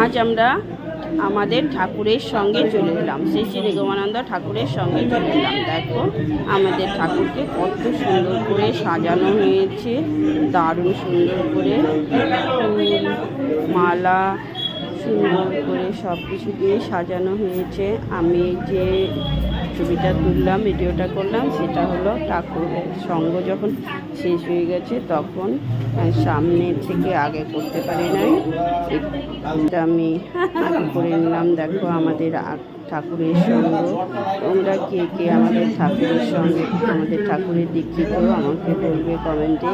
আজ আমরা আমাদের ঠাকুরের সঙ্গে চলে এলাম। শ্রী শ্রী নিগমানন্দ ঠাকুরের সঙ্গে চলে এলাম। দেখো, আমাদের ঠাকুরকে কত সুন্দর করে সাজানো হয়েছে, দারুণ সুন্দর করে। ফুল মালা সুন্দর করে সব কিছু দিয়ে সাজানো হয়েছে। আমি যে ছবিটা তুললাম, ভিডিওটা করলাম, সেটা হলো ঠাকুরের সঙ্গ। যখন শেষ হয়ে গেছে, তখন সামনে থেকে আগে করতে পারি নাই। এটা আমি করে নিলাম। দেখো আমাদের ঠাকুরের সঙ্গ। তোমরা কে কে আমাদের ঠাকুরের সঙ্গে, আমাদের ঠাকুরের দীক্ষিত আমাকে বলবে কমেন্টে।